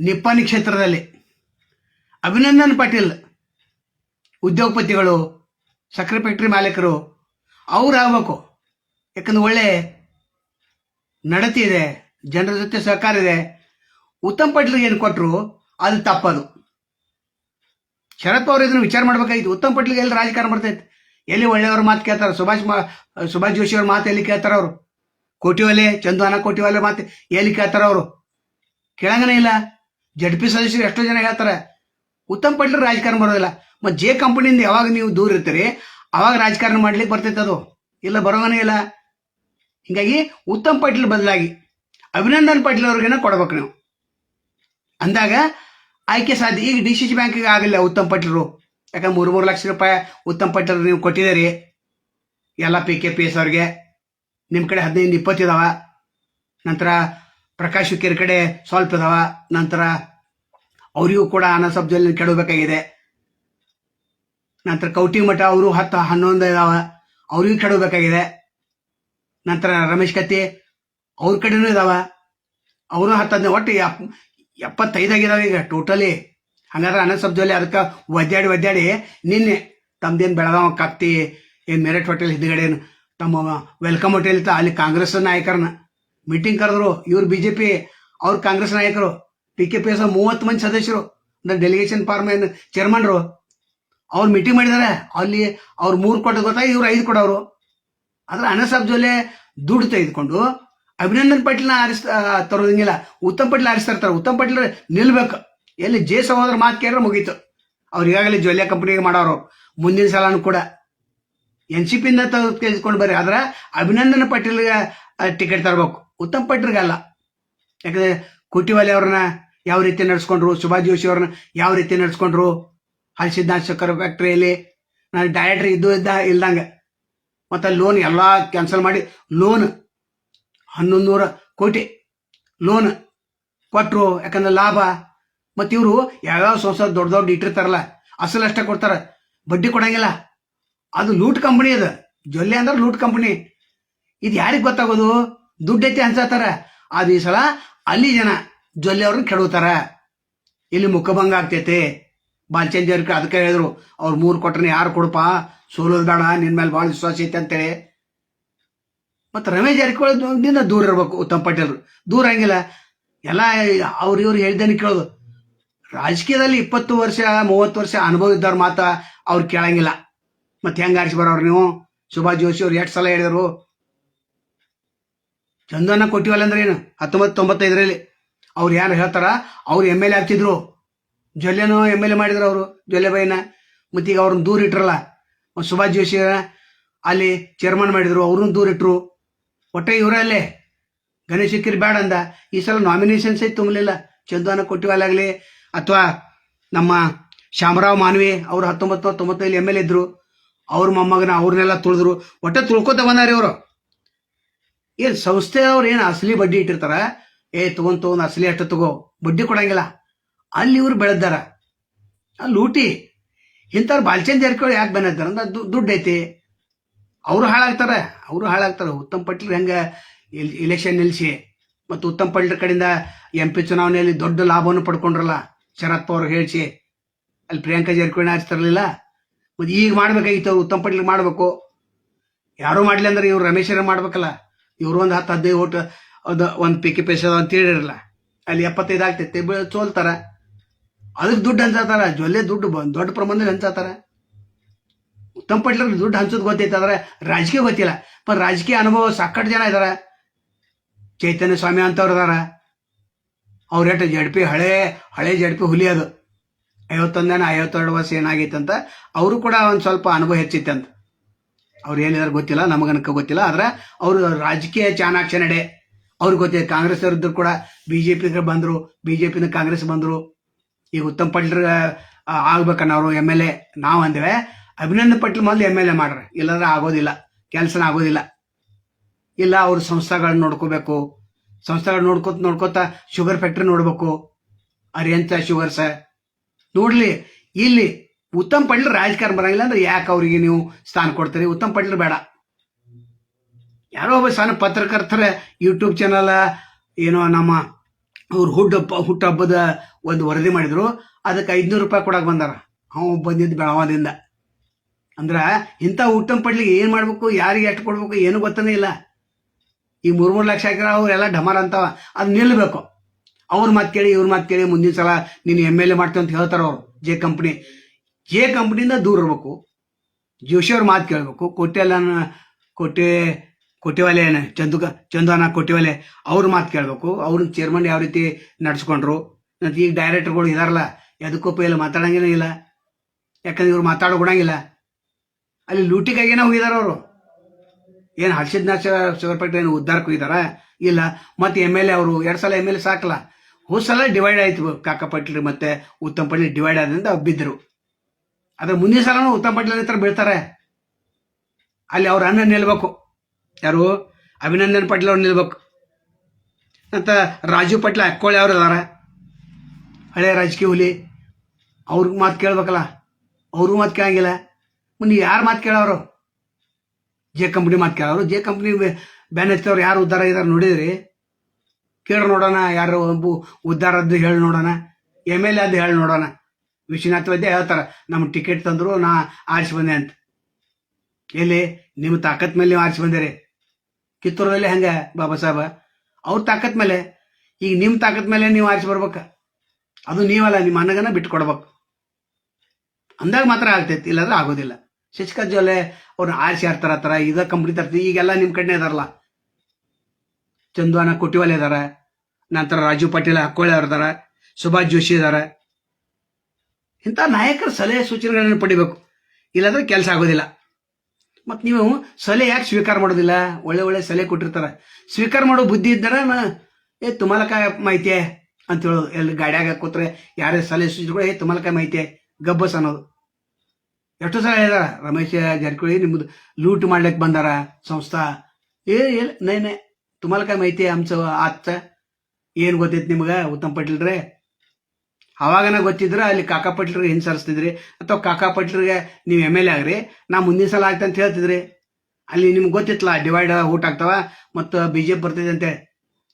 ನಿಪ್ಪಾಣಿ ಕ್ಷೇತ್ರದಲ್ಲಿ ಅಭಿನಂದನ್ ಪಾಟೀಲ್ ಉದ್ಯೋಗಪತಿಗಳು, ಸಕ್ಕರೆ ಫ್ಯಾಕ್ಟ್ರಿ ಮಾಲೀಕರು, ಅವ್ರು ಆಗ್ಬೇಕು. ಯಾಕಂದ್ರೆ ಒಳ್ಳೆ ನಡತೆ ಇದೆ, ಜನರ ಜೊತೆ ಸಹಕಾರ ಇದೆ. ಉತ್ತಮ್ ಪಟೇಲ್ಗೆ ಏನು ಕೊಟ್ಟರು ಅದು ತಪ್ಪದು. ಶರತ್ ಅವರು ಇದನ್ನು ವಿಚಾರ ಮಾಡ್ಬೇಕಾಗಿತ್ತು. ಉತ್ತಮ್ ಪಟೇಲ್ಗೆ ಎಲ್ಲಿ ರಾಜಕಾರಣ ಬರ್ತೈತೆ ಎಲ್ಲಿ ಒಳ್ಳೆಯವ್ರ ಮಾತು ಕೇಳ್ತಾರೆ? ಸುಭಾಷ್ ಮಾ, ಸುಭಾಷ್ ಜೋಶಿ ಅವ್ರ ಮಾತು ಎಲ್ಲಿ ಕೇಳ್ತಾರ ಅವರು? ಕೋಟಿವಾಲೆ, ಚಂದುವಾನ ಕೋಟಿವಾಲೆ ಮಾತು ಎಲ್ಲಿ ಕೇಳ್ತಾರ ಅವರು? ಕೇಳಂಗನೇ ಇಲ್ಲ. ಜಡ್ ಪಿ ಸದಸ್ಯರು ಎಷ್ಟೋ ಜನ ಹೇಳ್ತಾರೆ, ಉತ್ತಮ್ ಪಟೇಲ್ ರಾಜಕಾರಣ ಬರೋದಿಲ್ಲ. ಮತ್ತು ಜೆ ಕಂಪನಿಯಿಂದ ಯಾವಾಗ ನೀವು ದೂರ ಇರ್ತೀರಿ, ಅವಾಗ ರಾಜಕಾರಣ ಮಾಡ್ಲಿಕ್ಕೆ ಬರ್ತೈತೆ ಅದು. ಇಲ್ಲ ಬರೋವನೇ ಇಲ್ಲ. ಹಿಂಗಾಗಿ ಉತ್ತಮ್ ಪಟೇಲ್ ಬದಲಾಗಿ ಅಭಿನಂದನ್ ಪಟೇಲ್ ಅವ್ರಿಗೇನ ಕೊಡ್ಬೇಕು ನೀವು. ಅಂದಾಗ ಆಯ್ಕೆ ಸಾಧ್ಯ. ಈಗ ಡಿ ಸಿ ಸಿ ಬ್ಯಾಂಕಿಗೆ ಆಗಲ್ಲ ಉತ್ತಮ್ ಪಟ್ಲರು ಯಾಕಂದ್ರೆ ಮೂರು ಮೂರು ಲಕ್ಷ ರೂಪಾಯಿ ಉತ್ತಮ್ ಪಾಟೀಲ್ ನೀವು ಕೊಟ್ಟಿದ್ದೀರಿ ಎಲ್ಲ ಪಿ ಕೆ, ಪಿ ಎಸ್ ಅವ್ರಿಗೆ. ನಿಮ್ಮ ಕಡೆ ಹದಿನೈದು ಇಪ್ಪತ್ತಿದಾವ ನಂತರ ಪ್ರಕಾಶ್ ಕಡೆ ಸ್ವಲ್ಪ ಇದಾವ ನಂತರ ಅವರಿಗೂ ಕೂಡ ಅನಸಬ್ಜಲ್ಲಿ ಕೆಡಬೇಕಾಗಿದೆ ನಂತರ ಕೌಟಿ ಮಠ, ಅವರು ಹತ್ತು ಹನ್ನೊಂದು ಇದಾವ, ಅವರಿಗೂ ಕೆಡಬೇಕಾಗಿದೆ ನಂತರ ರಮೇಶ್ ಕತ್ತಿ, ಅವ್ರ ಕಡೆನೂ ಇದಾವ. ಅವರು ಹತ್ತು ಹದಿನೈದು, ಒಟ್ಟು ಎಪ್ ಎಪ್ಪತ್ತೈದಾಗಿದಾವೆ ಈಗ ಟೋಟಲಿ ಹಂಗಾದ್ರೆ ಅನ್ನ ಸಬ್ಜಲ್ಲಿ ಅದಕ್ಕೆ ಒದ್ದಾಡಿ ಒದ್ದಾಡಿ ನಿನ್ನೆ ತಮ್ಮದೇನು ಬೆಳಗಾವ ಕತ್ತಿ, ಏನು ಮೆರಿಟ್ ಹೋಟೆಲ್ ಹಿಂದ್ಗಡೆ ತಮ್ಮ ವೆಲ್ಕಮ್ ಹೋಟೆಲ್ ಅಲ್ಲಿ ಕಾಂಗ್ರೆಸ್ ನಾಯಕರನ್ನ ಮೀಟಿಂಗ್ ಕರೆದ್ರು, ಇವ್ರು ಬಿ ಜೆ ಪಿ ಅವ್ರು ಕಾಂಗ್ರೆಸ್ ನಾಯಕರು ಪಿ ಕೆ ಪಿ ಎಸ್ ಮೂವತ್ತು ಮಂದಿ ಸದಸ್ಯರು ಅಂದ್ರೆ ಡೆಲಿಗೇಷನ್ ಫಾರ್ಮನ್ ಚೇರ್ಮನ್ರು ಅವ್ರು ಮೀಟಿಂಗ್ ಮಾಡಿದ್ದಾರೆ ಅಲ್ಲಿ ಅವ್ರು ಮೂರು ಕೋಟಿ ಗೊತ್ತಾ, ಇವ್ರು ಐದು ಕೊಡೋರು ಆದ್ರೆ ಅನಸಾಬ್ ಜೊಲೆ ದುಡ್ಡು ತೆಗೆದುಕೊಂಡು ಅಭಿನಂದನ್ ಪಟೇಲ್ನ ಆರಿಸ್ ತರೋದಂಗಿಲ್ಲ. ಉತ್ತಮ್ ಪಟೇಲ್ ಆರಿಸ್ತಾ ಇರ್ತಾರೆ ಉತ್ತಮ್ ಪಟೇಲ್ ನಿಲ್ಬೇಕು. ಎಲ್ಲಿ ಜೆ ಸಹೋದರ ಮಾತು ಕೇಳಿದ್ರೆ ಮುಗೀತು. ಅವ್ರು ಈಗಾಗಲೇ ಜ್ವಲ್ಯ ಕಂಪ್ನಿಗೆ ಮಾಡೋರು. ಮುಂದಿನ ಸಲನೂ ಕೂಡ. ಎನ್ ಸಿ ಪಿಯಿಂದ ತೆಗೆದುಕೊಂಡು ಬರ್ರಿ. ಆದ್ರೆ ಅಭಿನಂದನ್ ಪಟೇಲ್ಗೆ ಟಿಕೆಟ್ ತರಬೇಕು. ಉತ್ತಮ್ ಪಾಟೀಲ್ಗಲ್ಲ ಯಾಕಂದ್ರೆ ಕೋಟಿವಾಲೆ ಅವ್ರನ್ನ ಯಾವ ರೀತಿ ನಡೆಸ್ಕೊಂಡ್ರು ಸುಭಾಷ್ ಜೋಶಿ ಅವ್ರನ್ನ ಯಾವ ರೀತಿ ನಡೆಸ್ಕೊಂಡ್ರು ಹರ್ಷಿದ್ನಾಥ್ ಸಕ್ಕರ್ ಫ್ಯಾಕ್ಟ್ರಿಯಲ್ಲಿ ನಾನು ಡೈರೆಕ್ಟ್ರಿ ಇದ್ದು ಇದ್ದ ಇಲ್ದಂಗೆ. ಮತ್ತು ಲೋನ್ ಎಲ್ಲ ಕ್ಯಾನ್ಸಲ್ ಮಾಡಿ ಲೋನ್ ಹನ್ನೊಂದು ಕೋಟಿ ಲೋನ್ ಕೊಟ್ಟರು ಯಾಕಂದ್ರೆ ಲಾಭ. ಮತ್ತು ಇವರು ಯಾವ್ಯಾವ ಸಂಸ್ಥೆ ದೊಡ್ಡ ದೊಡ್ಡ ಇಟ್ಟಿರ್ತಾರಲ್ಲ, ಅಸಲು ಅಷ್ಟೇ ಕೊಡ್ತಾರೆ. ಬಡ್ಡಿ ಕೊಡಂಗಿಲ್ಲ. ಅದು ಲೂಟ್ ಕಂಪನಿ ಅದು. ಜೊಲ್ಲೆ ಅಂದ್ರೆ ಲೂಟ್ ಕಂಪನಿ ಇದು ಯಾರಿಗೆ ಗೊತ್ತಾಗೋದು? ದುಡ್ಡು ಐತಿ ಅನ್ಸತ್ತಾರ ಅದು ಈ ಸಲ ಅಲ್ಲಿ ಜನ ಜೊಲ್ಲೆ ಅವ್ರನ್ನ ಕೆಡುತ್ತಾರ ಇಲ್ಲಿ ಮುಖಭಂಗ ಆಗ್ತೈತೆ. ಬಾಲ್ಚಂದ್ ಅವ್ರಿಗೆ ಅದಕ್ಕೆ ಹೇಳಿದ್ರು, ಅವ್ರು ಮೂರು ಕೊಟ್ರನ್ನ ಯಾರು ಕೊಡಪ್ಪ ಸೋಲೋದು ಬೇಡ ನಿನ್ನ ಮೇಲೆ ಭಾಳ ವಿಶ್ವಾಸ ಐತೆ ಅಂತೇಳಿ. ಮತ್ತು ರಮೇಶ್ ಜಾರಕಿಹೊಳಿಂದ ದೂರ ಇರ್ಬೇಕು ಉತ್ತಮ್ ಪಟೇಲ್ರು. ದೂರ ಹಂಗಿಲ್ಲ. ಎಲ್ಲ ಅವ್ರು ಇವ್ರು ಹೇಳ್ದೇನೆ ಕೇಳೋದು. ರಾಜಕೀಯದಲ್ಲಿ ಇಪ್ಪತ್ತು ವರ್ಷ, ಮೂವತ್ತು ವರ್ಷ ಅನುಭವ ಇದ್ದವ್ರ ಮಾತ ಅವ್ರು ಕೇಳಂಗಿಲ್ಲ. ಮತ್ತೆ ಹೆಂಗೆ ಆರಿಸಿ ಬರೋರು ನೀವು? ಸುಭಾಷ್ ಜೋಶಿ ಅವ್ರು ಎಷ್ಟು ಸಲ ಹೇಳಿದರು? ಚಂದನ ಕೊಟ್ಟಿವಲ್ಲ ಅಂದ್ರೆ ಏನು? ಹತ್ತೊಂಬತ್ತು ತೊಂಬತ್ತೈದರಲ್ಲಿ ಅವ್ರು ಯಾರು ಹೇಳ್ತಾರ? ಅವ್ರು ಎಂ ಎಲ್ ಎ ಆಗ್ತಿದ್ರು ಜೊಲ್ಲೆನೋ ಎಂ ಎಲ್ ಎ ಮಾಡಿದ್ರು ಅವರು ಜೊಲ್ಲೆ ಬೈನ ಮತ್ತೆ ಈಗ ಅವ್ರನ್ನ ದೂರ ಇಟ್ರಲ್ಲ. ಸುಭಾಷ್ ಜೋಶಿ ಅಲ್ಲಿ ಚೇರ್ಮನ್ ಮಾಡಿದ್ರು, ಅವ್ರನ್ನ ದೂರ ಇಟ್ರು. ಒಟ್ಟೆ ಇವರಲ್ಲೇ ಗಣೇಶ್ ಕಿರಿ ಬೇಡ ಅಂದ. ಈ ಸಲ ನಾಮಿನೇಷನ್ಸ್ ತುಂಬಲಿಲ್ಲ. ಚಂದನ ಕೊಟ್ಟಿವಾಲಾಗಲಿ ಅಥವಾ ನಮ್ಮ ಶಾಮರಾವ್ ಮಾನ್ವಿ ಅವ್ರು ಹತ್ತೊಂಬತ್ತು ತೊಂಬತ್ತೈದು ಎಂ ಎಲ್ ಎ ಇದ್ರು. ಅವ್ರ ಮೊಮ್ಮಗನ ಅವ್ರನ್ನೆಲ್ಲ ತುಳಿದ್ರು. ಒಟ್ಟೆ ತುಳ್ಕೊತ ಬಂದಾರೆ ಇವರು. ಏನು ಸಂಸ್ಥೆಯವ್ರು ಏನು ಅಸಲಿ ಬಡ್ಡಿ ಇಟ್ಟಿರ್ತಾರ? ಏ, ತಗೊಂಡ್ ತಗೊಂಡ್ ಅಸಲಿ ಅಷ್ಟು ತಗೋ. ಬಡ್ಡಿ ಕೊಡಂಗಿಲ್ಲ. ಅಲ್ಲಿ ಇವ್ರು ಬೆಳೆದಾರ. ಅಲ್ಲಿ ಲೂಟಿ. ಇಂಥವ್ರು ಬಾಲ್ಚಂದ್ ಜಾರಕಿಹೊಳಿ ಯಾಕೆ ಬಂದಿದ್ದಾರ ಅಂದ್ರೆ ದುಡ್ಡು ಐತಿ. ಅವರು ಹಾಳಾಗ್ತಾರೆ. ಅವರು ಹಾಳಾಗ್ತಾರೆ. ಉತ್ತಮ್ ಪಟ್ಲ್ ಹೆಂಗೆ ಇಲೆಕ್ಷನ್ ನಿಲ್ಲಿಸಿ ಮತ್ತು ಉತ್ತಮ್ ಪಟ್ಲ್ ಕಡೆಯಿಂದ ಎಂ ಪಿ ಚುನಾವಣೆಯಲ್ಲಿ ದೊಡ್ಡ ಲಾಭವನ್ನು ಪಡ್ಕೊಂಡ್ರಲ್ಲ? ಶರದ್ ಪವಾರ್ ಹೇಳಿಸಿ. ಅಲ್ಲಿ ಪ್ರಿಯಾಂಕಾ ಜಾರಕಿಹೊಳಿ ಆರಿಸ್ತಿರ್ಲಿಲ್ಲ ಮತ್ತು ಈಗ ಮಾಡ್ಬೇಕಾಗಿತ್ತು ಅವ್ರು. ಉತ್ತಮ್ ಪಟ್ಲಿಗೆ ಮಾಡಬೇಕು. ಯಾರು ಮಾಡ್ಲಿ ಅಂದ್ರೆ ಇವ್ರು ರಮೇಶ್ ಮಾಡ್ಬೇಕಲ್ಲ? ಇವ್ರು ಒಂದು ಹತ್ತು ಹದಿನೈದು ಓಟ್ ಅದು ಒಂದು ಪಿ ಕೆ ಅಂತ ಹೇಳಿರಲ್ಲ ಅಲ್ಲಿ ಎಪ್ಪತ್ತೈದು ಆಗ್ತೈತೆ ಚೋಲ್ತಾರ ಅದಕ್ಕೆ ದುಡ್ಡು ಹಂಚತಾರ, ಜೊಲ್ಲೆ ದುಡ್ಡು ದೊಡ್ಡ ಪ್ರಮಾಣದಲ್ಲಿ ಹಂಚತಾರ. ಉತ್ತಮ ಪಟ್ಲರ್ ದುಡ್ಡು ಹಂಚೋದು ಗೊತ್ತೈತೆ, ಆದ್ರೆ ರಾಜಕೀಯ ಗೊತ್ತಿಲ್ಲ. ಪರ್ ರಾಜಕೀಯ ಅನುಭವ ಸಾಕಷ್ಟು ಜನ ಇದಾರ. ಚೈತನ್ಯ ಸ್ವಾಮಿ ಅಂತವ್ರು ಇದಾರ. ಎಟ್ಟ ಜಡ್ಪಿ ಹಳೆ ಹಳೆ ಜಡ್ಪಿ ಹುಲಿ ಅದು. ಐವತ್ತೊಂದೇನ ಐವತ್ತೆರಡು ವರ್ಷ ಏನಾಗೈತೆ ಅಂತ, ಅವರು ಕೂಡ ಒಂದು ಸ್ವಲ್ಪ ಅನುಭವ ಹೆಚ್ಚೈತೆ ಅಂತ. ಅವ್ರು ಏನಿದಾರೆ ಗೊತ್ತಿಲ್ಲ ನಮಗನಕ ಗೊತ್ತಿಲ್ಲ, ಆದ್ರೆ ಅವರು ರಾಜಕೀಯ ಚಾಣಾಕ್ಷ ನಡೆ. ಅವ್ರಿಗೆ ಗೊತ್ತಿದೆ, ಕಾಂಗ್ರೆಸ್ ಅವರಿದ್ರು ಕೂಡ ಬಿ ಜೆ ಪಿ ಬಂದರು ಬಿ ಜೆ ಪಿನ ಕಾಂಗ್ರೆಸ್ ಬಂದರು. ಈಗ ಉತ್ತಮ್ ಪಾಟೀಲ್ ಆಗ್ಬೇಕನ್ನೋರು ಎಂ ಎಲ್ ಎ, ನಾವು ಅಂದೇವೆ. ಅಭಿನಂದನ್ ಪಟ್ಲ್ ಮೊದಲು ಎಂ ಎಲ್ ಎ ಮಾಡ್ರಿ. ಇಲ್ಲಾಂದ್ರೆ ಆಗೋದಿಲ್ಲ, ಕೆಲಸನ ಆಗೋದಿಲ್ಲ. ಇಲ್ಲ ಅವ್ರ ಸಂಸ್ಥೆಗಳನ್ನ ನೋಡ್ಕೋಬೇಕು. ಸಂಸ್ಥೆಗಳು ನೋಡ್ಕೋತ ನೋಡ್ಕೋತ ಶುಗರ್ ಫ್ಯಾಕ್ಟ್ರಿ ನೋಡ್ಬೇಕು. ಅರಿಯಂತ ಶುಗರ್ಸ. ನೋಡ್ಲಿ, ಇಲ್ಲಿ ಉತ್ತಮ್ ಪಟೇಲ್ ರಾಜಕಾರಣ ಬರಂಗಿಲ್ಲ ಅಂದ್ರೆ ಯಾಕೆ ಅವರಿಗೆ ನೀವು ಸ್ಥಾನ ಕೊಡ್ತೀರಿ? ಉತ್ತಮ್ ಪಟೇಲ್ ಬೇಡ. ಯಾರೋ ಒಬ್ಬ ಸಣ್ಣ ಪತ್ರಕರ್ತರ ಯೂಟ್ಯೂಬ್ ಚಾನಲ್ ಏನೋ ನಮ್ಮ ಅವ್ರು ಹುಟ್ಟಪ್ಪ ಹುಟ್ಟಹಬ್ಬದ ಒಂದು ವರದಿ ಮಾಡಿದ್ರು. ಅದಕ್ಕೆ ಐದ್ನೂರು ರೂಪಾಯಿ ಕೊಡಕ್ ಬಂದಾರ. ಅವ ಬಂದಿದ್ದು ಬೆಳವಾದಿಂದ ಅಂದ್ರೆ ಇಂಥ ಉತ್ತಮ್ ಪಟೇಲ್ಗೆ ಏನ್ ಮಾಡ್ಬೇಕು? ಯಾರಿಗೆ ಎಷ್ಟು ಕೊಡ್ಬೇಕು? ಏನು ಗೊತ್ತನೇ ಇಲ್ಲ. ಈ ಮೂರು ಮೂರು ಲಕ್ಷ ಹಾಕಿರ ಅವರೆಲ್ಲ ಢಮರ ಅಂತಾವ. ಅದು ನಿಲ್ಬೇಕು. ಅವ್ರ ಮಾತು ಕೇಳಿ, ಇವ್ರ ಮಾತು ಕೇಳಿ ಮುಂದಿನ ಸಲ ನೀನು ಎಂ ಎಲ್ ಎ ಮಾಡ್ತೀವಿ ಅಂತ ಹೇಳ್ತಾರ ಅವ್ರು. ಜೆ ಕಂಪ್ನಿ ಜೆ ಕಂಪ್ನಿಯಿಂದ ದೂರ ಇರ್ಬೇಕು. ಜೋಶಿಯವ್ರ ಮಾತು ಕೇಳಬೇಕು. ಕೊಟ್ಟೆಲ್ಲನ ಕೊಟ್ಟೆ ಏನು? ಚಂದು ಚಂದನ ಕೊಟ್ಟಿವಾಲೆ ಅವ್ರ ಮಾತು ಕೇಳಬೇಕು. ಅವ್ರನ್ನ ಚೇರ್ಮನ್ ಯಾವ ರೀತಿ ನಡೆಸ್ಕೊಂಡ್ರು. ಮತ್ತು ಈಗ ಡೈರೆಕ್ಟರ್ಗಳು ಇದಾರಲ್ಲ, ಎದಕ್ಕೂ ಇಲ್ಲ ಮಾತಾಡೋಂಗೇನೂ ಇಲ್ಲ. ಯಾಕಂದ್ರೆ ಇವ್ರು ಮಾತಾಡೋ ಕೊಡಂಗಿಲ್ಲ ಅಲ್ಲಿ ಲೂಟಿಗಾಗೇನ ಹೋಗಿದಾರ ಅವರು. ಏನು ಹರ್ಷಿದ್ಧನಾಶ ಶಿವರಪೇಟೆ ಏನು ಉದ್ದಾರಕ್ಕೆ ಹೋಗಿದಾರ ಇಲ್ಲ. ಮತ್ತೆ ಎಂ ಎಲ್ ಎ ಅವರು, ಎರಡು ಸಲ ಎಂ ಎಲ್ ಎ ಸಾಕಲ್ಲ. ಹೋದ್ ಸಲ ಡಿವೈಡ್ ಆಯ್ತು ಕಾಕ ಮತ್ತೆ ಉತ್ತಮ್ ಪಟ್ಲಿ ಡಿವೈಡ್ ಆದ್ರಿಂದ ಬಿದ್ದರು ಅದ್ರ ಮುಂದಿನ ಸಲನೂ ಉತ್ತಮ ಪಟ್ಲಿ ಹತ್ರ ಬೀಳ್ತಾರೆ. ಅಲ್ಲಿ ಅವ್ರ ಅಣ್ಣ ನಿಲ್ಬೇಕು. ಯಾರು? ಅಭಿನಂದನ್ ಪಟ್ಲ ಅವ್ರು ನಿಲ್ಬೇಕು. ಅಂತ ರಾಜೀವ್ ಪಟ್ಲ, ಅಕ್ಕೋಳಿ ಅವ್ರು ಅದಾರ ಹಳೆ ರಾಜಕೀಯ ಹುಲಿ. ಅವ್ರಿಗೆ ಮಾತು ಕೇಳ್ಬೇಕಲ್ಲ. ಅವರು ಮಾತು ಕೇಳಂಗಿಲ್ಲ. ಮುಂದೆ ಯಾರು ಮಾತು ಕೇಳೋರು? ಜೆ ಕಂಪ್ನಿ ಮಾತು ಕೇಳೋರು. ಜೆ ಕಂಪ್ನಿ ಬ್ಯಾನ್ ಹಚ್ಚವ್ರು ಯಾರು ಉದ್ಧಾರ ಇದಾರೆ ನೋಡಿದ್ರಿ? ಕೇಳಿ ನೋಡೋಣ, ಯಾರು ಉದ್ದಾರದ್ದು ಹೇಳಿ ನೋಡೋಣ. ಎಂ ಎಲ್ ಎ ಅದು ಹೇಳಿ ನೋಡೋಣ. ವಿಶ್ವನಾಥ್ ವೈದ್ಯ ಹೇಳ್ತಾರ ನಮ್ಮ ಟಿಕೆಟ್ ತಂದ್ರು, ನಾ ಆರಿಸಿ ಬಂದೆ ಅಂತ. ಎಲ್ಲಿ? ನಿಮ್ಮ ತಾಕತ್ ಮೇಲೆ ನೀವು ಆರಿಸಿ ಬಂದಿರಿ. ಕಿತ್ತೂರದಲ್ಲಿ ಹೆಂಗ ಬಾಬಾ ಸಾಹೇಬ? ಅವ್ರ ತಾಕತ್ ಮೇಲೆ. ಈಗ ನಿಮ್ಮ ತಾಕತ್ ಮೇಲೆ ನೀವು ಆರಿಸಿ ಬರ್ಬೇಕು. ಅದು ನೀವಲ್ಲ, ನಿಮ್ಮ ಅಣ್ಣಗನ ಬಿಟ್ಟು ಕೊಡ್ಬೇಕು ಅಂದಾಗ ಮಾತ್ರ ಆಗ್ತೈತಿ, ಇಲ್ಲಾಂದ್ರೆ ಆಗೋದಿಲ್ಲ. ಶಶಿಕಾಂತ್ ಜೊಲ್ಲೆ ಅವ್ರನ್ನ ಆರಿಸಿ ಆರ್ತಾರ ತರ ಇದ ಕಂಪ್ನಿ ತರ್ತೀವಿ, ಈಗೆಲ್ಲ ನಿಮ್ಮ ಕಡೆ ಇದಾರಲ್ಲ. ಚಂದ್ವಾನ ಕೊಟ್ಟಿವಾಲೆ ಇದಾರ. ನಂತರ ರಾಜೀವ್ ಪಾಟೀಲ್ ಅಕ್ಕೋಳೆ ಅವ್ರದಾರ ಸುಭಾಷ್ ಜೋಶಿ ಇದಾರ. ಇಂಥ ನಾಯಕರ ಸಲಹೆ ಸೂಚನೆಗಳನ್ನು ಪಡಿಬೇಕು. ಇಲ್ಲಾಂದ್ರೆ ಕೆಲಸ ಆಗೋದಿಲ್ಲ. ಮತ್ತು ನೀವು ಸಲಹೆ ಯಾಕೆ ಸ್ವೀಕಾರ ಮಾಡೋದಿಲ್ಲ? ಒಳ್ಳೆ ಒಳ್ಳೆ ಸಲಹೆ ಕೊಟ್ಟಿರ್ತಾರೆ. ಸ್ವೀಕಾರ ಮಾಡೋ ಬುದ್ಧಿ ಇದ್ದರೆ ಏ ತುಮಲಕ ಮಾಹಿತಿ ಅಂತ ಹೇಳೋದು. ಎಲ್ಲಿ ಗಾಡಿಯಾಗ ಕೂತ್ರೆ ಯಾರೇ ಸಲಹೆ ಸೂಚನೆಗಳು, ಏ ತುಮಲಕ ಮಾಹಿತಿ ಗಬ್ಬಸ್ ಅನ್ನೋದು. ಎಷ್ಟು ಸಲ ಹೇಳಿದಾರ, ರಮೇಶ್ ಜಾರಕಿಹೊಳಿ ನಿಮ್ದು ಲೂಟ್ ಮಾಡ್ಲಿಕ್ಕೆ ಬಂದಾರ ಸಂಸ್ಥಾ. ಏ, ಇಲ್ಲ ನೈನೆ ತುಮಲಕ ಮಾಹಿತಿ ಅಂಶ ಆತ. ಏನು ಗೊತ್ತೈತೆ ನಿಮ್ಗೆ, ಉತ್ತಮ್ ಪಟೇಲ್ರೆ? ಅವಾಗನ ಗೊತ್ತಿದ್ರೆ ಅಲ್ಲಿ ಕಾಕಾಪಟ್ಲರಿಗೆ ಹಿಂಸರಿಸ್ತಿದ್ರಿ ಅಥವಾ ಕಾಕಾಪಟ್ಲರಿಗೆ ನೀವು ಎಂ ಎಲ್ ಎ ಆಗ್ರಿ? ನಾ ಮುಂದಿನ ಸಲ ಆಗ್ತಾ ಅಂತ ಹೇಳ್ತಿದ್ರಿ. ಅಲ್ಲಿ ನಿಮ್ಗೆ ಗೊತ್ತಿತ್ತಲ್ಲ ಡಿವೈಡ್ ಊಟ ಆಗ್ತಾವ ಮತ್ತು ಬಿ ಜೆ ಪಿ ಬರ್ತಿದೆ ಅಂತೇಳಿ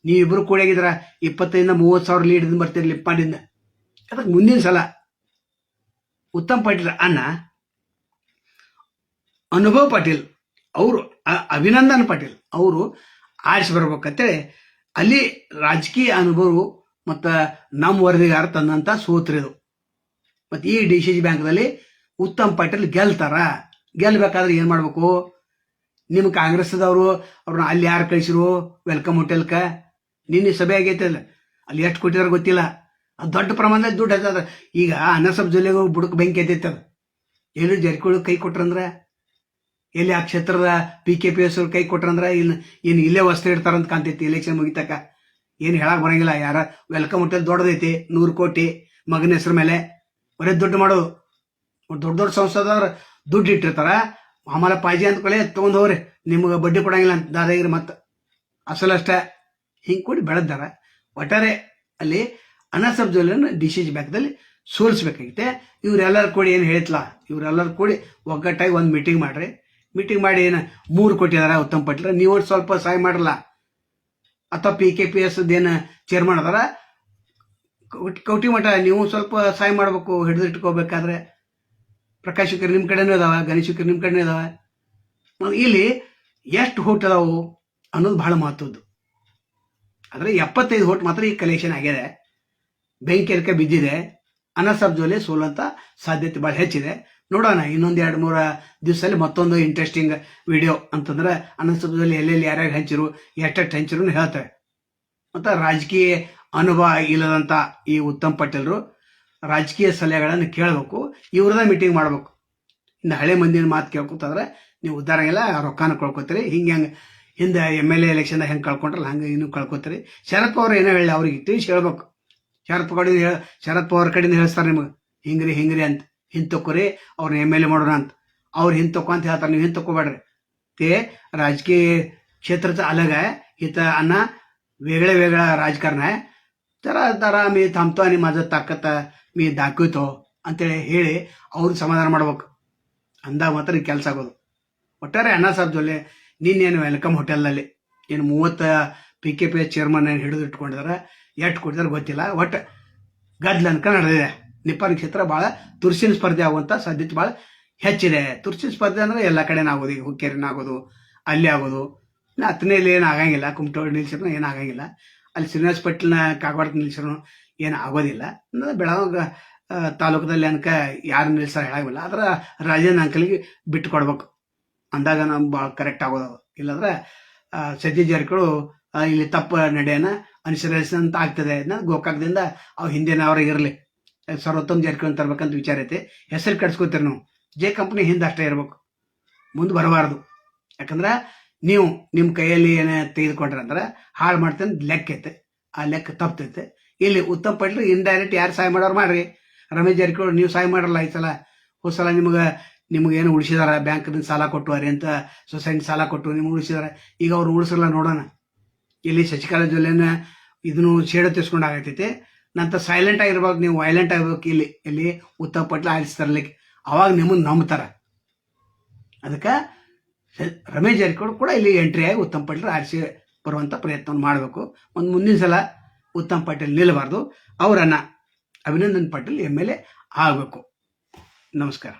ನೀವಿಬ್ರು ಕೂಡಿಯಾಗಿದ್ರ ಇಪ್ಪತ್ತೈದಿಂದ ಮೂವತ್ತು ಸಾವಿರ ಲೀಡ್ ಬರ್ತೀರಿ ಲಿಪ್ಪಾಡಿಂದ. ಅದಕ್ಕೆ ಮುಂದಿನ ಸಲ ಉತ್ತಮ್ ಪಾಟೀಲ್ ಅಣ್ಣ, ಅನುಭವ್ ಪಾಟೀಲ್, ಅವರು ಅಭಿನಂದನ್ ಪಾಟೀಲ್, ಅವರು ಆರಿಸಿ ಬರ್ಬೇಕಂತೇಳಿ ಅಲ್ಲಿ ರಾಜಕೀಯ ಅನುಭವ ಮತ್ತು ನಮ್ಮ ವರದಿಗಾರ ತಂದಂಥ ಸೂತ್ರಿದು ಮತ್ತು ಈ ಡಿ ಸಿ ಜಿ ಬ್ಯಾಂಕ್ದಲ್ಲಿ ಉತ್ತಮ್ ಪಾಟೀಲ್ ಗೆಲ್ತಾರ. ಗೆಲ್ಬೇಕಾದ್ರೆ ಏನು ಮಾಡಬೇಕು? ನಿಮ್ಮ ಕಾಂಗ್ರೆಸ್ದವರು ಅವ್ರನ್ನ ಅಲ್ಲಿ ಯಾರು ಕಳಿಸಿರು? ವೆಲ್ಕಮ್ ಹೋಟೆಲ್ಕ ನಿನ್ನೆ ಸಭೆ ಆಗೈತೆ ಅಲ್ಲ. ಅಲ್ಲಿ ಎಷ್ಟು ಕೊಟ್ಟಿದಾರೆ ಗೊತ್ತಿಲ್ಲ. ಅದು ದೊಡ್ಡ ಪ್ರಮಾಣದಲ್ಲಿ ದುಡ್ಡು ಹತ್ತದ. ಈಗ ಅನಸಬ್ ಜಿಲ್ಲೆಗೆ ಬುಡಕ್ಕೆ ಬೆಂಕಿ ಎದ್ದೈತೆ ಅದು. ಎಲ್ಲರೂ ಜಾರಕಿಹೊಳಿ ಕೈ ಕೊಟ್ರಂದ್ರೆ? ಎಲ್ಲಿ ಆ ಕ್ಷೇತ್ರದ ಪಿ ಕೆ ಪಿ ಎಸ್ ಅವ್ರು ಕೈ ಕೊಟ್ರಂದ್ರೆ? ಇನ್ನು ಇನ್ನು ಇಲ್ಲೇ ವಸ್ತು ಇಡ್ತಾರಂತ ಕಾಣ್ತೈತಿ ಎಲೆಕ್ಷನ್ ಮುಗಿತಕ ಏನು ಹೇಳಕ್ ಬರಂಗಿಲ್ಲ, ಯಾರ ವೆಲ್ಕಮ್ ಹೋಟೆಲ್ ದೊಡ್ಡದೈತಿ, ನೂರು ಕೋಟಿ, ಮಗನ ಹೆಸರು ಮೇಲೆ. ಬರೀ ದುಡ್ಡು ಮಾಡು. ದೊಡ್ಡ ದೊಡ್ಡ ಸಂಸ್ಥೆದವ್ರು ದುಡ್ಡು ಇಟ್ಟಿರ್ತಾರ. ಆಮೇಲೆ ಪಾಯ್ಜಿ ಅಂದ್ಕೊಳ್ಳಿ ತೊಗೊಂಡು ಹೋಗ್ರಿ. ನಿಮ್ಗೆ ಬಡ್ಡಿ ಕೊಡಂಗಿಲ್ಲ ಅಂತ ದಾದಾಗಿರಿ ಮತ್ತೆ. ಅಸಲಷ್ಟೇ ಹಿಂಗೆ ಕೂಡಿ ಬೆಳೆದಾರ. ಒಟ್ಟಾರೆ ಅಲ್ಲಿ ಅನಸಬ್ ಜೋಲಿಯನ್ನು ಡಿ ಸಿ ಜಿ ಬ್ಯಾಂಕ್ದಲ್ಲಿ ಸೋಲಿಸ್ಬೇಕಾಗಿತ್ತೆ. ಇವರೆಲ್ಲರೂ ಕೂಡಿ ಏನು ಹೇಳ್ತಲ್ಲ ಇವರೆಲ್ಲರೂ ಕೂಡಿ ಒಗ್ಗಟ್ಟಾಗಿ ಒಂದು ಮೀಟಿಂಗ್ ಮಾಡ್ರಿ. ಮೀಟಿಂಗ್ ಮಾಡಿ ಏನು ಮೂರು ಅದಾರ ಉತ್ತಮ ಪಟ್ಲ ನೀವು ಸ್ವಲ್ಪ ಸಹಾಯ ಮಾಡಲ್ಲ ಅಥವಾ ಪಿ ಕೆ ಪಿ ಎಸ್ ಏನು ಚೇರ್ಮನ್ ಅದಾರ ಕೌಟಿ- ಮಠ, ನೀವು ಸ್ವಲ್ಪ ಸಹಾಯ ಮಾಡಬೇಕು ಹಿಡಿದು ಇಟ್ಕೋಬೇಕಾದ್ರೆ. ಪ್ರಕಾಶ್ ಶುಕರ್ ನಿಮ್ಮ ಕಡೆನೂ ಇದಾವ, ಗಣೇಶ್ ಶುಕರ್ ನಿಮ್ಮ ಕಡೆನೂ ಇದಾವ. ಇಲ್ಲಿ ಎಷ್ಟು ಹೋಟ್ ಅದಾವು ಅನ್ನೋದು ಬಹಳ ಮಹತ್ವದ್ದು. ಆದರೆ ಎಪ್ಪತ್ತೈದು ಹೋಟ್ ಮಾತ್ರ ಈ ಕಲೆಕ್ಷನ್ ಆಗಿದೆ. ಬೆಂಕಿ ಎರ್ಕ ಬಿದ್ದಿದೆ ಅನಸಬ್ ಸೋಲಂತ ಸಾಧ್ಯತೆ ಭಾಳ ಹೆಚ್ಚಿದೆ. ನೋಡೋಣ, ಇನ್ನೊಂದು ಎರಡು ಮೂರು ದಿವಸದಲ್ಲಿ ಮತ್ತೊಂದು ಇಂಟ್ರೆಸ್ಟಿಂಗ್ ವಿಡಿಯೋ ಅಂತಂದ್ರೆ ಅನಸಬ್ ಜೋಲೆ ಎಲ್ಲೆಲ್ಲಿ ಯಾರ್ಯಾರು ಹಂಚಿರು, ಎಷ್ಟೆಷ್ಟು ಹಂಚಿರು ಹೇಳ್ತಾರೆ. ಮತ್ತು ರಾಜಕೀಯ ಅನುಭವ ಇಲ್ಲದಂಥ ಈ ಉತ್ತಮ್ ಪಟೇಲ್ರು ರಾಜಕೀಯ ಸಲಹೆಗಳನ್ನು ಕೇಳಬೇಕು ಇವ್ರದ ಮೀಟಿಂಗ್ ಮಾಡಬೇಕು. ಇನ್ನು ಹಳೆ ಮಂದಿನ ಮಾತು ಕೇಳ್ಕೊತಾದ್ರೆ ನೀವು ಉದ್ಧಾರ ಇಲ್ಲ ರೊಕ್ಕನ ಕಳ್ಕೊತೀರಿ, ಹಿಂಗೆ ಹೆಂಗೆ, ಹಿಂದೆ ಎಂ ಎಲ್ ಎ ಎಲೆಕ್ಷನ್ದಾಗ ಹೆಂಗೆ ಕಳ್ಕೊಂಡ್ರಲ್ಲ, ಹಂಗೆ ಇನ್ನೂ ಕಳ್ಕೊತೀರಿ. ಶರದ್ ಪವಾರ್ ಏನೋ ಹೇಳಿ ಅವ್ರಿಗೆ ತಿಳಿಸಿ ಹೇಳ್ಬೇಕು. ಶರದ್ ಹೇಳ, ಶರದ್ ಪವಾರ್ ಕಡೆಯಿಂದ ಹೇಳ್ತಾರೆ ನಿಮಗೆ, ಹಿಂಗ್ರಿ ಹಿಂಗ್ರಿ ಅಂತ. ಹಿಂಗೆ ತಕ್ಕೋರಿ ಅವ್ರನ್ನ ಎಮ್ ಎಲ್ ಎ ಮಾಡೋಣ ಅಂತ ಅವ್ರು ಹಿಂಗೆ ತಕೋ ಅಂತ ಹೇಳ್ತಾರೆ ನೀವು ಹಿಂಗೆ ತಕ್ಕೋಬೇಡ್ರಿ ते राजकीय क्षेत्राचं अलग आहे इथं अण्णा वेगळं वेगळं राजकारण आहे जरा जरा मी थांबतो आणि माझं ताकद मी दाखवतो ಅಂತೇಳಿ ಹೇಳಿ ಅವ್ರಿಗೆ ಸಮಾಧಾನ ಮಾಡ್ಬೇಕು ಅಂದಾಗ ಮಾತ್ರ ಈ ಕೆಲಸ ಆಗೋದು ಒಟ್ಟಾರೆ ಅಣ್ಣ ಸಾಹೇಬ್ ಜೊಲ್ಲೆ ನಿನ್ನೇನು ವೆಲ್ಕಮ್ ಹೋಟೆಲ್ನಲ್ಲಿ ಏನು ಮೂವತ್ತ P K P S chairman ಏನು ಹಿಡಿದು ಇಟ್ಕೊಂಡಿದ್ದಾರೆ ಎಷ್ಟು ಕೊಡ್ತಾರೆ ಗೊತ್ತಿಲ್ಲ ಒಟ್ಟು ಗದ್ಲ ಅನ್ಕ ನಡೆದಿದೆ ನಿಪ್ಪಾಣ ಕ್ಷೇತ್ರ ಭಾಳ ತುರ್ಸಿನ ಸ್ಪರ್ಧೆ ಆಗುವಂಥ ಸಾಧ್ಯತೆ ಭಾಳ ಹೆಚ್ಚಿದೆ. ತುರ್ಸಿನ ಸ್ಪರ್ಧೆ ಅಂದ್ರೆ ಎಲ್ಲ ಕಡೆನೇ ಆಗೋದು ಈಗ ಹುಕ್ಕೇರಿನ ಆಗೋದು ಅಲ್ಲಿ ಆಗೋದು. ಇನ್ನು ಹತ್ತನೇಲಿ ಏನು ಆಗಂಗಿಲ್ಲ, ಕುಮಟೋಳು ನಿಲ್ಸಿರೋ ಏನು ಆಗಂಗಿಲ್ಲ. ಅಲ್ಲಿ ಶ್ರೀನಿವಾಸ ಪಟ್ಲನ ಕಾಗವಾಡ ನಿಲ್ಸಿರೋ ಏನು ಆಗೋದಿಲ್ಲ. ಅಂದ್ರೆ ಬೆಳಗಾವಿ ತಾಲೂಕದಲ್ಲಿ ಅನ್ಕ ಯಾರು ನಿಲ್ಸ ಹೇಳಾಗಿಲ್ಲ. ಆದ್ರೆ ರಾಜೇಂದ್ರ ಅಂಕಲಿಗೆ ಬಿಟ್ಟು ಕೊಡ್ಬೇಕು. ಅಂದಾಗ ನಮ್ಗೆ ಭಾಳ ಕರೆಕ್ಟ್ ಆಗೋದು. ಇಲ್ಲಾಂದ್ರೆ ಸಜ್ಜೆ ಜಾರಕಿಹೊಳಿ ಇಲ್ಲಿ ತಪ್ಪು ನಡೆಯನ್ನ ಅನುಸರಿಸಿದಂತ ಆಗ್ತದೆ. ಗೋಕಾಕದಿಂದ ಅವು ಹಿಂದಿನವ್ರ ಇರಲಿ. ಸರ್ವೋತ್ತಮ ಜಾರಕಿಹೊಳಿ ತರ್ಬೇಕಂತ ವಿಚಾರ ಐತೆ. ಹೆಸರು ಕೆಡ್ಸ್ಕೊತೀರಿ ನಾವು. ಜೆ ಕಂಪ್ನಿ ಹಿಂದೆ ಅಷ್ಟೇ ಇರ್ಬೇಕು. ಮುಂದೆ ಬರಬಾರ್ದು. ಯಾಕಂದ್ರೆ ನೀವು ನಿಮ್ಮ ಕೈಯಲ್ಲಿ ಏನೇ ತೆಗೆದುಕೊಂಡ್ರೆ ಅಂದ್ರೆ ಹಾಳು ಮಾಡ್ತೇನೆ ಲೆಕ್ಕ ಐತೆ. ಆ ಲೆಕ್ಕ ತಪ್ತೈತೆ. ಇಲ್ಲಿ ಉತ್ತಮ್ ಪಟ್ಲು ಇಂಡೈರೆಕ್ಟ್ ಯಾರು ಸಹಾಯ ಮಾಡೋರು ಮಾಡ್ರಿ. ರಮೇಶ್ ಜಾರಕಿಹೊಳಿ, ನೀವು ಸಹಾಯ ಮಾಡಲ್ಲ ಈ ಸಲ. ಹೋದ್ಸಲ ನಿಮಗೆ, ನಿಮ್ಗೆ ಏನು ಉಳಿಸಿದಾರ? ಬ್ಯಾಂಕ್ದಿಂದ ಸಾಲ ಕೊಟ್ಟು ಅಂತ ಸೊಸೈಟಿ ಸಾಲ ಕೊಟ್ಟು ನಿಮ್ಗೆ ಉಳಿಸಿದಾರ. ಈಗ ಅವ್ರು ಉಳಿಸಲ್ಲ ನೋಡೋಣ. ಇಲ್ಲಿ ಶಶಿಕಲಾ ಜೊಲ್ಲೆನ ಇದನ್ನು ಶೇಡ ತಿಸ್ಕೊಂಡು ನಂತರ ಸೈಲೆಂಟ್ ಆಗಿರ್ಬೇಕು ನೀವು ವೈಲೆಂಟ್ ಆಗ್ಬೇಕು ಇಲ್ಲಿ ಇಲ್ಲಿ ಉತ್ತಮ ಪಟ್ಲ ಆರಿಸ್ತಾರಲಿಕ್ಕೆ ಅವಾಗ ನಿಮ್ಮನ್ನು ನಂಬ್ತಾರೆ. ಅದಕ್ಕೆ ರಮೇಶ್ ಜಾರಕಿಹೊಳಿ ಕೂಡ ಇಲ್ಲಿ ಎಂಟ್ರಿ ಆಗಿ ಉತ್ತಮ ಪಟೇಲ್ ಆರಿಸಿ ಬರುವಂಥ ಪ್ರಯತ್ನ ಮಾಡಬೇಕು. ಒಂದು ಮುಂದಿನ ಸಲ ಉತ್ತಮ್ ಪಟೇಲ್ ನಿಲ್ಲಬಾರ್ದು ಅವರನ್ನ Abhinandan Patel M L A ಆಗಬೇಕು. ನಮಸ್ಕಾರ.